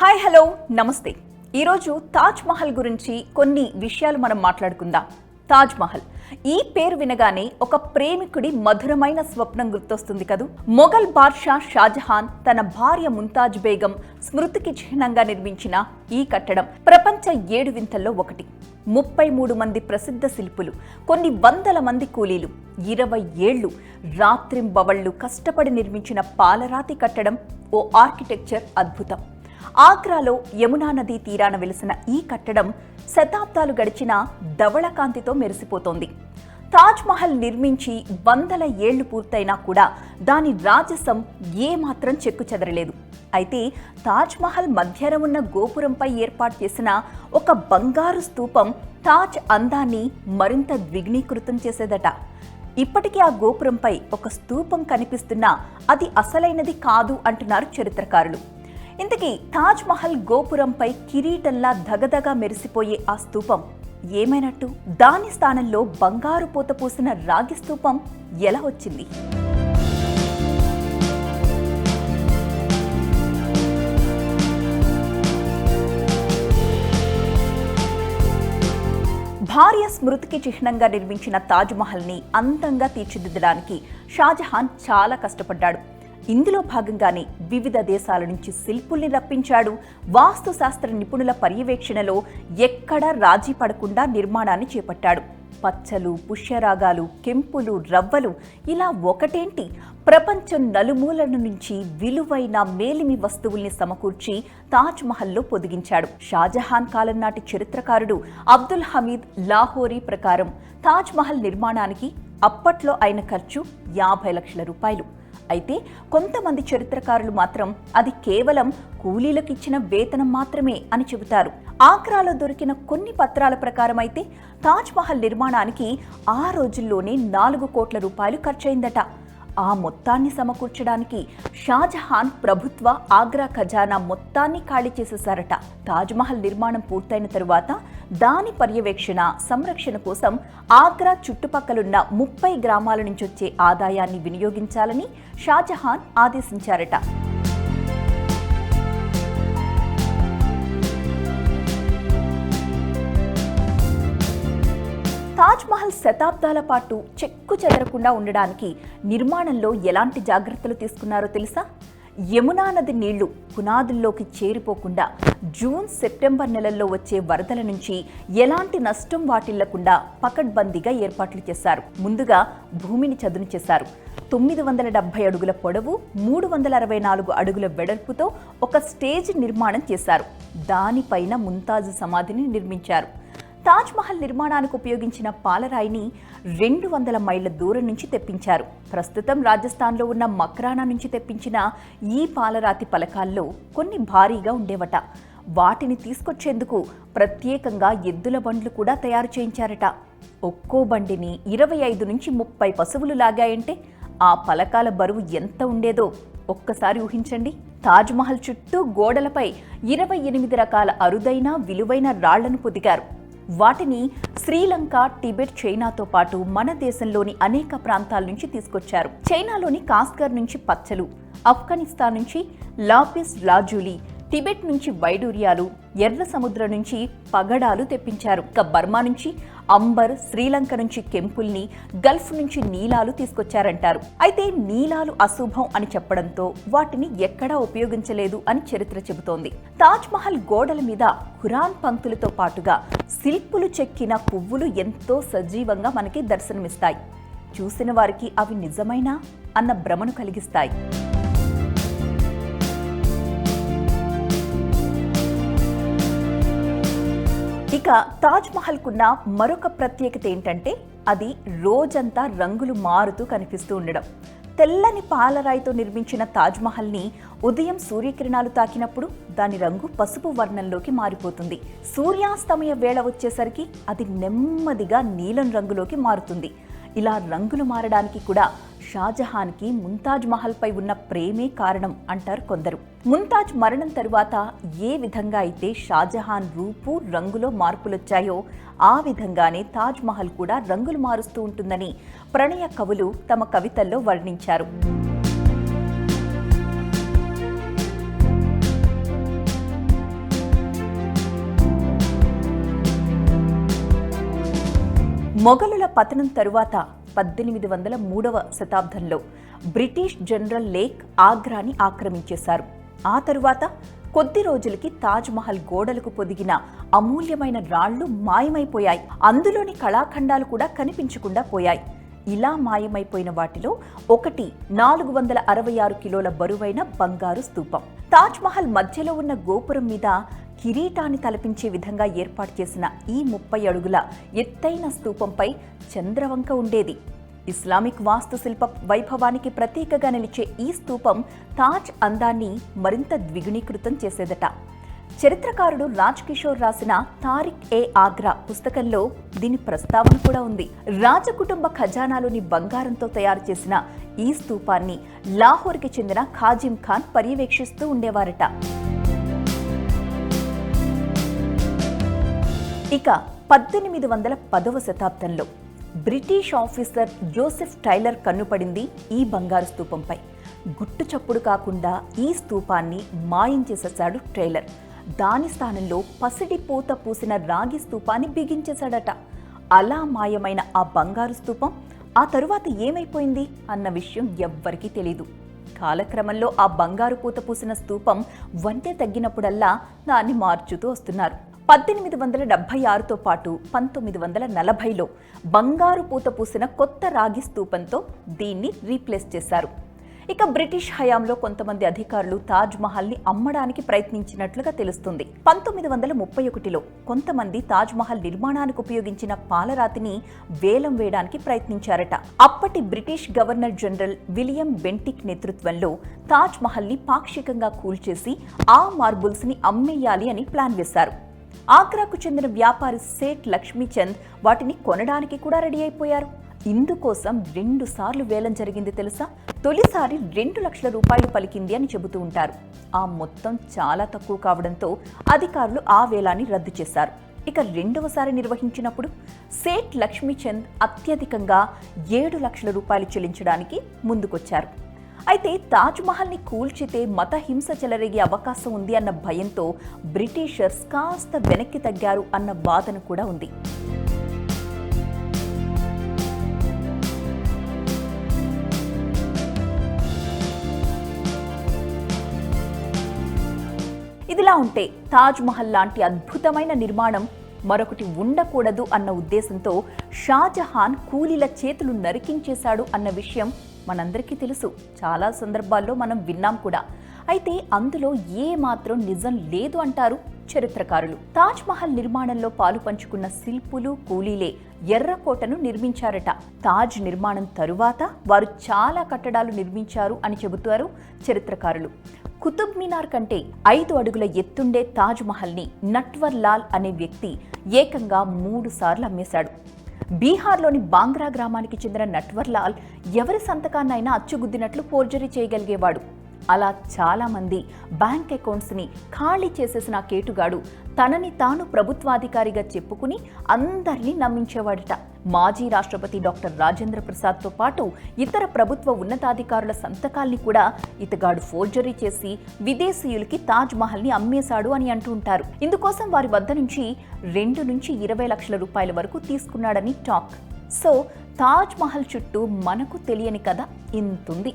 Hi hello నమస్తే. ఈరోజు తాజ్ మహల్ గురించి కొన్ని విషయాలు మనం మాట్లాడుకుందాం. తాజ్ మహల్. ఈ పేరు వినగానే ఒక ప్రేమికుడి మధురమైన స్వప్నం గుర్తొస్తుంది కదూ? మొఘల్ బాద్షా షాజహాన్ తన భార్య ముంతాజ్ బేగం స్మృతికి చిహ్నంగా నిర్మించిన ఈ కట్టడం ప్రపంచ ఏడు వింతల్లో ఒకటి. ముప్పై మూడు మంది ప్రసిద్ధ శిల్పులు కొన్ని వందల మంది కూలీలు ఇరవై ఏళ్ళు రాత్రింబవళ్ళు కష్టపడి నిర్మించిన పాలరాతి కట్టడం ఓ ఆర్కిటెక్చర్ అద్భుతం. ఆగ్రాలో యమునా నదీ తీరాన వెలిసిన ఈ కట్టడం శతాబ్దాలు గడిచిన ధవళకాంతితో మెరిసిపోతోంది. తాజ్మహల్ నిర్మించి వందల ఏళ్ళు పూర్తయినా కూడా దాని రాజసం ఏమాత్రం చెక్కు చెదరలేదు. అయితే తాజ్మహల్ మధ్యన ఉన్న గోపురంపై ఏర్పాటు చేసిన ఒక బంగారు స్తూపం తాజ్ అందాన్ని మరింత ద్విగ్నీకృతం చేసేదట. ఇప్పటికీ ఆ గోపురంపై ఒక స్తూపం కనిపిస్తున్నా అది అసలైనది కాదు అంటున్నారు చరిత్రకారులు. ఇంతకీ తాజ్ మహల్ గోపురంపై కిరీటంలా ధగధగా మెరిసిపోయే ఆ స్తూపం ఏమైనట్టు? దాని స్థానంలో బంగారు పూత పూసిన రాగి స్తూపం ఎలా వచ్చింది? భార్య స్మృతికి చిహ్నంగా నిర్మించిన తాజ్మహల్ని అందంగా తీర్చిదిద్దడానికి షాజహాన్ చాలా కష్టపడ్డాడు. ఇందులో భాగంగానే వివిధ దేశాల నుంచి శిల్పుల్ని రప్పించాడు. వాస్తు శాస్త్ర నిపుణుల పర్యవేక్షణలో ఎక్కడా రాజీ పడకుండా నిర్మాణాన్ని చేపట్టాడు. పచ్చలు పుష్యరాగాలు కెంపులు రవ్వలు ఇలా ఒకటేంటి? ప్రపంచం నలుమూలల నుంచి విలువైన మేలిమి వస్తువుల్ని సమకూర్చి తాజ్ మహల్లో పొదిగించాడు. షాజహాన్ కాలం నాటి చరిత్రకారుడు అబ్దుల్ హమీద్ లాహోరీ ప్రకారం తాజ్ మహల్ నిర్మాణానికి అప్పట్లో అయిన ఖర్చు యాభై లక్షల రూపాయలు. అయితే కొంతమంది చరిత్రకారులు మాత్రం అది కేవలం కూలీలకు ఇచ్చిన వేతనం మాత్రమే అని చెబుతారు. ఆగ్రాలో దొరికిన కొన్ని పత్రాల ప్రకారం అయితే తాజ్ మహల్ నిర్మాణానికి ఆ రోజుల్లోనే నాలుగు కోట్ల రూపాయలు ఖర్చయిందట. ఆ మొత్తాన్ని సమకూర్చడానికి షాజహాన్ ప్రభుత్వ ఆగ్రా ఖజానా మొత్తాన్ని ఖాళీ చేసేశారట. తాజ్మహల్ నిర్మాణం పూర్తయిన తరువాత దాని పర్యవేక్షణ సంరక్షణ కోసం ఆగ్రా చుట్టుపక్కలున్న ముప్పై గ్రామాల నుంచి వచ్చే ఆదాయాన్ని వినియోగించాలని షాజహాన్ ఆదేశించారట. తాజ్మహల్ శతాబ్దాల పాటు చెక్కు చెదరకుండా ఉండడానికి నిర్మాణంలో ఎలాంటి జాగ్రత్తలు తీసుకున్నారో తెలుసా? యమునా నది నీళ్ళు పునాదుల్లోకి చేరిపోకుండా జూన్ సెప్టెంబర్ నెలల్లో వచ్చే వరదల నుంచి ఎలాంటి నష్టం వాటిల్లకుండా పకడ్బందీగా ఏర్పాట్లు చేశారు. ముందుగా భూమిని చదును చేశారు. తొమ్మిది వందల డెబ్బై అడుగుల పొడవు మూడు వందల అరవై నాలుగు అడుగుల వెడల్పుతో ఒక స్టేజ్ నిర్మాణం చేశారు. దానిపైన ముంతాజు సమాధిని నిర్మించారు. తాజ్మహల్ నిర్మాణానికి ఉపయోగించిన పాలరాయిని రెండు వందల మైళ్ళ దూరం నుంచి తెప్పించారు. ప్రస్తుతం రాజస్థాన్లో ఉన్న మక్రానా నుంచి తెప్పించిన ఈ పాలరాతి పలకాల్లో కొన్ని భారీగా ఉండేవట. వాటిని తీసుకొచ్చేందుకు ప్రత్యేకంగా ఎద్దుల బండ్లు కూడా తయారు చేయించారట. ఒక్కో బండిని ఇరవై ఐదు నుంచి ముప్పై పశువులు లాగాయంటే ఆ పలకాల బరువు ఎంత ఉండేదో ఒక్కసారి ఊహించండి. తాజ్మహల్ చుట్టూ గోడలపై ఇరవై ఎనిమిది రకాల అరుదైన విలువైన రాళ్ళను పొదిగారు. వాటిని శ్రీలంక టిబెట్ చైనాతో పాటు మన దేశంలోని అనేక ప్రాంతాల నుంచి తీసుకొచ్చారు. చైనాలోని కాస్కర్ నుంచి పచ్చలు ఆఫ్ఘనిస్తాన్ నుంచి లాపిస్ లాజూలీ టిబెట్ నుంచి వైడూర్యాలు ఎర్ర సముద్రం నుంచి పగడాలు తెప్పించారు. ఇక బర్మా నుంచి అంబర్ శ్రీలంక నుంచి కెంపుల్ని గల్ఫ్ నుంచి నీలాలు తీసుకొచ్చారంటారు. అయితే నీలాలు అశుభం అని చెప్పడంతో వాటిని ఎక్కడా ఉపయోగించలేదు అని చరిత్ర చెబుతోంది. తాజ్మహల్ గోడల మీద ఖురాన్ పంక్తులతో పాటుగా శిల్పులు చెక్కిన పువ్వులు ఎంతో సజీవంగా మనకి దర్శనమిస్తాయి. చూసిన వారికి అవి నిజమైనా? అన్న భ్రమను కలిగిస్తాయి. ఇక తాజ్ మహల్కున్న మరొక ప్రత్యేకత ఏంటంటే అది రోజంతా రంగులు మారుతూ కనిపిస్తూ ఉండడం. తెల్లని పాలరాయితో నిర్మించిన తాజ్ మహల్ని ఉదయం సూర్యకిరణాలు తాకినప్పుడు దాని రంగు పసుపు వర్ణంలోకి మారిపోతుంది. సూర్యాస్తమయ వేళ వచ్చేసరికి అది నెమ్మదిగా నీలం రంగులోకి మారుతుంది. ఇలా రంగులు మారడానికి కూడా షాజహాన్కి ముంతాజ్ మహల్పై ఉన్న ప్రేమే కారణం అంటారు కొందరు. ముంతాజ్ మరణం తరువాత ఏ విధంగా అయితే షాజహాన్ రూపు రంగులో మార్పులొచ్చాయో ఆ విధంగానే తాజ్ మహల్ కూడా రంగులు మారుస్తూ ఉంటుందని ప్రణయ కవులు తమ కవితల్లో వర్ణించారు. మొఘలుల పతనం తరువాత పద్దెనిమిది వందల మూడవ శతాబ్దంలో బ్రిటిష్ జనరల్ లేక్ ఆగ్రాని ఆక్రమించేశారు. ఆ తరువాత కొద్ది రోజులకి తాజ్మహల్ గోడలకు పొదిగిన అమూల్యమైన రాళ్ళు మాయమైపోయాయి. అందులోని కళాఖండాలు కూడా కనిపించకుండా పోయాయి. ఇలా మాయమైపోయిన వాటిలో ఒకటి నాలుగు వందల అరవై ఆరు కిలోల బరువైన బంగారు స్తూపం తాజ్మహల్ మధ్యలో ఉన్న గోపురం మీద కిరీటాన్ని తలపించే విధంగా ఏర్పాటు చేసిన ఈ ముప్పై అడుగుల ఎత్తైన స్తూపంపై చంద్రవంక ఉండేది. ఇస్లామిక్ వాస్తుశిల్ప వైభవానికి ప్రతీకగా నిలిచే ఈ స్తూపం తాజ్ అందాన్ని మరింత ద్విగుణీకృతం చేసేదట. చరిత్రకారుడు రాజ్ కిషోర్ రాసిన తారిక్ ఏ ఆగ్రా పుస్తకంలో దీని ప్రస్తావన కూడా ఉంది. రాజకుటుంబ ఖజానాలోని బంగారంతో తయారు చేసిన ఈ స్తూపాన్ని లాహోర్కి చెందిన ఖాజిం ఖాన్ పర్యవేక్షిస్తూ ఉండేవారట. ఇక పద్దెనిమిది వందల పదవ శతాబ్దంలో బ్రిటిష్ ఆఫీసర్ జోసెఫ్ టైలర్ కన్నుపడింది ఈ బంగారు స్తూపంపై గుట్టు చప్పుడు కాకుండా ఈ స్తూపాన్ని మాయం చేసేశాడు టైలర్. దాని స్థానంలో పసిడి పూత పూసిన రాగి స్తూపాన్ని బిగించేశాడట. అలా మాయమైన ఆ బంగారు స్తూపం ఆ తరువాత ఏమైపోయింది అన్న విషయం ఎవ్వరికీ తెలీదు. కాలక్రమంలో ఆ బంగారు పూత పూసిన స్తూపం వంటే తగ్గినప్పుడల్లా దాన్ని మార్చుతూ వస్తున్నారు. పద్దెనిమిది వందల డెబ్బై ఆరుతో పాటు పంతొమ్మిది వందల నలభైలో బంగారు పూత పూసిన కొత్త రాగి స్తూపంతో దీన్ని రీప్లేస్ చేశారు. ఇక బ్రిటిష్ హయాంలో కొంతమంది అధికారులు తాజ్ మహల్ని అమ్మడానికి ప్రయత్నించినట్లుగా తెలుస్తుంది. పంతొమ్మిది వందల ముప్పై ఒకటిలో కొంతమంది తాజ్ మహల్ నిర్మాణానికి ఉపయోగించిన పాలరాతిని వేలం వేయడానికి ప్రయత్నించారట. అప్పటి British governor general William Bentinck నేతృత్వంలో తాజ్ మహల్ని పాక్షికంగా కూల్చేసి ఆ మార్బుల్స్ని అమ్మేయాలి అని ప్లాన్ వేశారు. ఆగ్రాకు చెందిన వ్యాపారి సేట్ లక్ష్మీచంద్ వాటిని కొనడానికి కూడా రెడీ అయిపోయారు. ఇందుకోసం రెండు సార్లు వేలం జరిగింది తెలుసా? తొలిసారి రెండు లక్షల రూపాయలు పలికింది అని చెబుతూ ఉంటారు. ఆ మొత్తం చాలా తక్కువ కావడంతో అధికారులు ఆ వేలాన్ని రద్దు చేశారు. ఇక రెండవసారి నిర్వహించినప్పుడు సేట్ లక్ష్మీచంద్ అత్యధికంగా ఏడు లక్షల రూపాయలు చెల్లించడానికి ముందుకొచ్చారు. అయితే తాజ్మహల్ని కూల్చితే మత హింస చెలరేగే అవకాశం ఉంది అన్న భయంతో బ్రిటిషర్స్ కాస్త వెనక్కి తగ్గారు అన్న వాదన కూడా ఉంది. ఇదిలా ఉంటే తాజ్ మహల్ లాంటి అద్భుతమైన నిర్మాణం మరొకటి ఉండకూడదు అన్న ఉద్దేశంతో షాజహాన్ కూలీల చేతులు నరికించేశాడు అన్న విషయం మనందరికీ తెలుసు. చాలా సందర్భాల్లో మనం విన్నాం కూడా. అయితే అందులో ఏ మాత్రం నిజం లేదు అంటారు చరిత్రకారులు. తాజ్ మహల్ నిర్మాణంలో పాలు పంచుకున్న శిల్పులు కూలీలే ఎర్రకోటను నిర్మించారట. తాజ్ నిర్మాణం తరువాత వారు చాలా కట్టడాలు నిర్మించారు అని చెబుతారు చరిత్రకారులు. కుతుబ్ మినార్ కంటే ఐదు అడుగుల ఎత్తుండే తాజ్ మహల్ని నట్వర్ లాల్ అనే వ్యక్తి ఏకంగా మూడు సార్లు అమ్మేశాడు. బీహార్లోని బాంగ్రా గ్రామానికి చెందిన నట్వర్లాల్ ఎవరి సంతకాన్నైనా అచ్చుగుద్దినట్లు ఫోర్జరీ చేయగలిగేవాడు. అలా చాలామంది బ్యాంక్ అకౌంట్స్ని ఖాళీ చేసేసిన కేటుగాడు తనని తాను ప్రభుత్వాధికారిగా చెప్పుకుని అందరినీ నమ్మించేవాడట. మాజీ రాష్ట్రపతి డాక్టర్ రాజేంద్ర ప్రసాద్తో పాటు ఇతర ప్రభుత్వ ఉన్నతాధికారుల సంతకాల్ని కూడా ఇతగాడు ఫోర్జరీ చేసి విదేశీయులకి తాజ్ మహల్ని అమ్మేశాడు అని అంటూ ఉంటారు. ఇందుకోసం వారి వద్ద నుంచి రెండు నుంచి ఇరవై లక్షల రూపాయల వరకు తీసుకున్నాడని టాక్. సో తాజ్ మహల్ చుట్టూ మనకు తెలియని కథ ఇంతుంది.